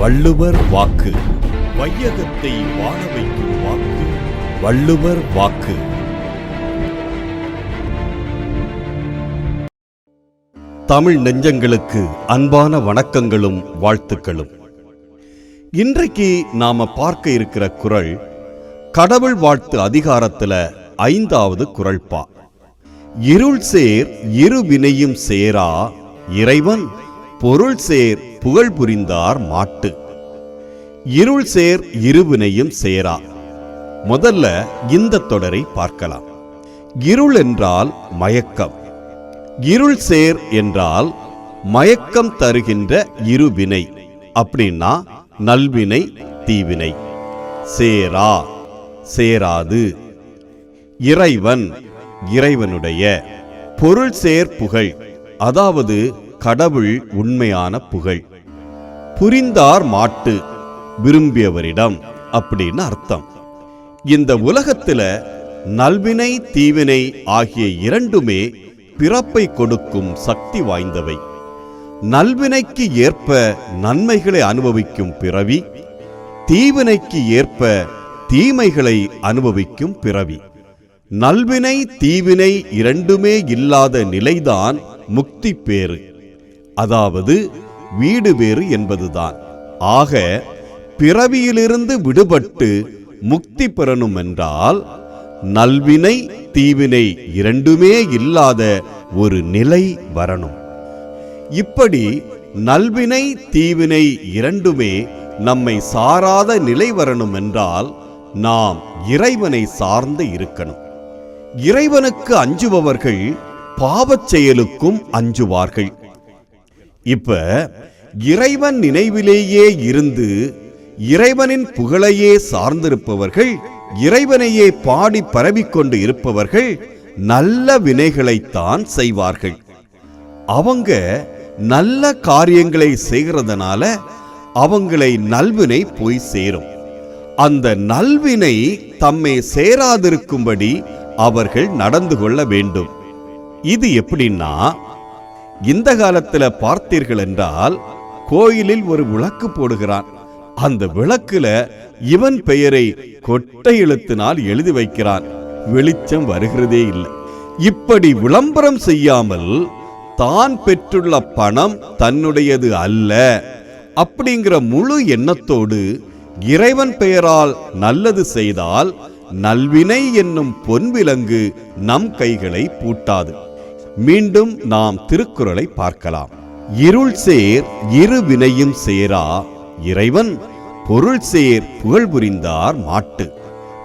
வள்ளுவர் வாக்கு. வையகத்தை வாழ வைக்கும் வாக்கு. வள்ளுவர் வாக்கு. தமிழ் நெஞ்சங்களுக்கு அன்பான வணக்கங்களும் வாழ்த்துக்களும். இன்றைக்கு நாம பார்க்க இருக்கிற குறள் கடவுள் வாழ்த்து அதிகாரத்துல ஐந்தாவது குரல்பா இருள் சேர் இரு வினையும் சேரா இறைவன் பொருள் சேர் புகழ் புரிந்தார் மாட்டு. இருள் சேர் இருவினையும் சேரா. முதல்ல இந்த தொடரை பார்க்கலாம். இருள் என்றால் மயக்கம். இருள் சேர் என்றால் மயக்கம் தருகின்ற இருவினை. அப்படின்னா நல்வினை தீவினை. சேரா சேராது. இறைவன் இறைவனுடைய பொருள் சேர் புகழ். அதாவது கடவுள் உண்மையான புகழ். புரிந்தார் மாட்டு விரும்பியவரிடம் அப்படின்னு அர்த்தம். இந்த உலகத்துல நல்வினை தீவினை ஆகிய இரண்டுமே பிறப்பை கொடுக்கும் சக்தி வாய்ந்தவை. நல்வினைக்கு ஏற்ப நன்மைகளை அனுபவிக்கும் பிறவி தீவினைக்கு ஏற்ப தீமைகளை அனுபவிக்கும் பிறவி. நல்வினை தீவினை இரண்டுமே இல்லாத நிலைதான் முக்தி பேறு. அதாவது வீடு வேறு என்பதுதான். ஆக பிறவியிலிருந்து விடுபட்டு முக்தி பெறணும் என்றால் நல்வினை தீவினை இரண்டுமே இல்லாத ஒரு நிலை வரணும். இப்படி நல்வினை தீவினை இரண்டுமே நம்மை சாராத நிலை வரணும் என்றால் நாம் இறைவனை சார்ந்து இருக்கணும். இறைவனுக்கு அஞ்சுபவர்கள் பாவச் செயலுக்கும் அஞ்சுவார்கள். இப்ப இறைவன் நினைவிலேயே இருந்து இறைவனின் புகழையே சார்ந்திருப்பவர்கள் இறைவனையே பாடி பரவிக்கொண்டு இருப்பவர்கள் நல்ல வினைகளைத்தான் செய்வார்கள். அவங்க நல்ல காரியங்களை செய்கிறதுனால அவங்களை நல்வினை போய் சேரும். அந்த நல்வினை தம்மை சேராதிருக்கும்படி அவர்கள் நடந்து கொள்ள வேண்டும். இது எப்படின்னா இந்த காலத்துல பார்த்தீர்கள் என்றால் கோயிலில் ஒரு விளக்கு போடுகிறான். அந்த விளக்குல இவன் பெயரை கொட்டை எழுத்தினால் எழுதி வைக்கிறான். வெளிச்சம் வருகிறதே இல்லை. இப்படி விளம்பரம் செய்யாமல் தான் பெற்றுள்ள பணம் தன்னுடையது அல்ல. அப்படிங்கிற முழு எண்ணத்தோடு இறைவன் பெயரால் நல்லது செய்தால் நல்வினை என்னும் பொன்விலங்கு நம் கைகளை பூட்டாது. மீண்டும் நாம் திருக்குறளை பார்க்கலாம். இருள் சேர் இரு வினையும் சேரா இறைவன் பொருள் சேர் புகழ் புரிந்தார் மாட்டு.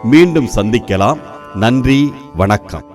மீண்டும் சந்திக்கலாம். நன்றி வணக்கம்.